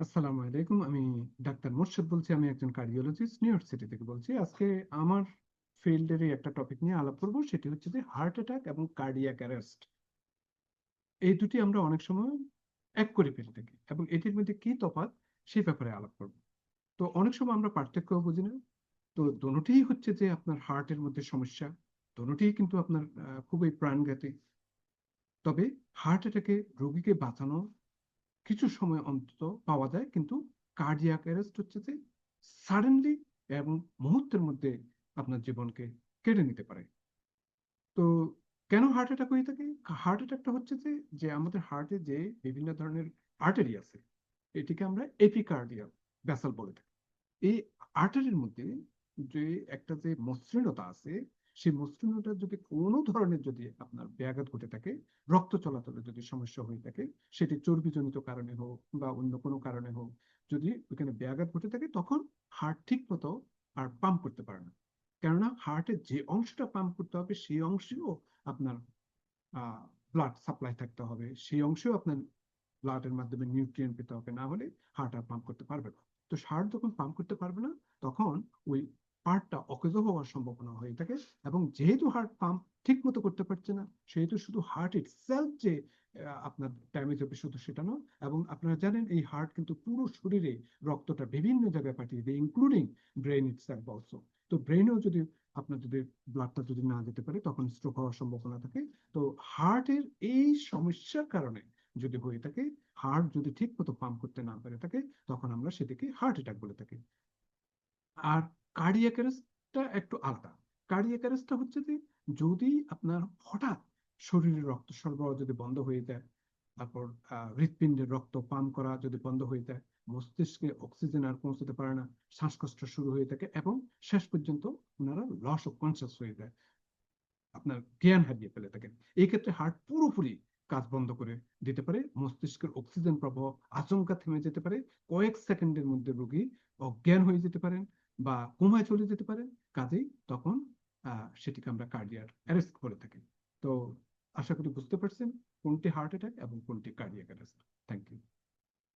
আসসালামু আলাইকুম। আমি ডাক্তার মোর্শেদ বলছি, আমি একজন কার্ডিওলজিস্ট নিউ ইয়র্ক সিটি থেকে বলছি। আজকে আমার একটা টপিক নিয়ে আলাপ করব, সেটি হচ্ছে যে হার্ট অ্যাটাক এবং কার্ডিয়াক অ্যারেস্ট। এই দুটি আমরা অনেক সময় এক করে ফেলে থাকি এবং এটির মধ্যে কি তফাৎ সেই ব্যাপারে আলাপ করব। তো অনেক সময় আমরা পার্থক্য বুঝি না। তো দোনোটিই হচ্ছে যে আপনার হার্টের মধ্যে সমস্যা দোনোটিই কিন্তু আপনার খুবই প্রাণঘাতী। তবে হার্ট অ্যাটাকে রোগীকে বাঁচানো কিছু সময় অন্তত পাওয়া যায়, কিন্তু কার্ডিয়াক অ্যারেস্ট হচ্ছে যে সাডেনলি এবং মুহূর্তের মধ্যে আপনার জীবনকে কেড়ে নিতে পারে। তো কেন হার্ট অ্যাটাক হয়ে থাকে? হার্ট অ্যাটাকটা হচ্ছে যে যে আমাদের হার্টে যে বিভিন্ন ধরনের আর্টারি আছে, এটিকে আমরা এপিকার্ডিয়াল ভেসেল বলে থাকি। এই আর্টারির মধ্যে যে একটা যে মসৃণতা আছে সেই মসৃণতা যদি কোনো ধরনের যদি আপনার ব্যাঘাত ঘটে থাকে, রক্ত চলাচলে যদি সমস্যা হয়ে থাকে, সেটি চর্বিজনিত কারণে হোক বা অন্য কোনো কারণে হোক, যদি ওখানে ব্যাঘাত ঘটে থাকে, তখন হার্ট ঠিক মতো আর পাম্প করতে পারে না। কেননা হার্টের যে অংশটা পাম্প করতে হবে, সেই অংশেও আপনার ব্লাড সাপ্লাই থাকতে হবে। সেই অংশেও আপনার ব্লাডের মাধ্যমে নিউট্রিয়েন্ট পেতে হবে। না হলে হার্ট আর পাম্প করতে পারবে না। তো হার্ট যখন পাম্প করতে পারবে না, তখন ওই পার্টটা অকেজ হওয়ার সম্ভাবনা হয়ে থাকে এবং যেহেতু হার্ট পাম্প ঠিক মতো করতে পারছে না, সেহেতু শুধু হার্ট ইটসেলফ যে আপনার ড্যামেজ হবে শুধু সেটা নয়, এবং আপনারা জানেন এই হার্ট কিন্তু পুরো শরীরে রক্তটা বিভিন্ন জায়গায় পাঠিয়ে দেয় ইনক্লুডিং ব্রেন ইটসেলফ অলসো তো ব্রেনেও যদি আপনার যদি ব্লাডটা যদি না যেতে পারে, তখন স্ট্রোক হওয়ার সম্ভাবনা থাকে। তো হার্টের এই সমস্যার কারণে যদি হয়ে থাকে হার্ট যদি ঠিক মতো পাম্প করতে না পারে থাকে, তখন আমরা সেটাকে হার্ট অ্যাটাক বলে থাকি। আর কার্ডিয়াক অ্যারেস্টটা একটু আলাদা কার্ডিয়াক অ্যারেস্টটা হচ্ছে যে, যদি আপনার হঠাৎ শরীরে রক্ত সরবরাহ যদি বন্ধ হয়ে যায়, তারপর হৃৎপিণ্ডের রক্ত পাম্প করা যদি বন্ধ হয়ে যায়, মস্তিষ্কে অক্সিজেন আর পৌঁছতে পারে না, শ্বাসকষ্ট শুরু হয়ে থাকে এবং শেষ পর্যন্ত ওনারা লস অফ কনসিয়াস হয়ে যায়, আপনার জ্ঞান হারিয়ে ফেলে থাকেন। এই ক্ষেত্রে হার্ট পুরোপুরি কাজ বন্ধ করে দিতে পারে, মস্তিষ্কের অক্সিজেন প্রবাহ আচমকা থেমে যেতে পারে, কয়েক সেকেন্ডের মধ্যে রোগী অজ্ঞান হয়ে যেতে পারেন বা কোমায় চলে যেতে পারে, কাজেই তখন সেটিকে আমরা কার্ডিয়ার অ্যারেস্ট করে থাকি। তো আশা করি বুঝতে পারছেন কোনটি হার্ট অ্যাটাক এবং কোনটি কার্ডিয়াক অ্যারেস্ট থ্যাংক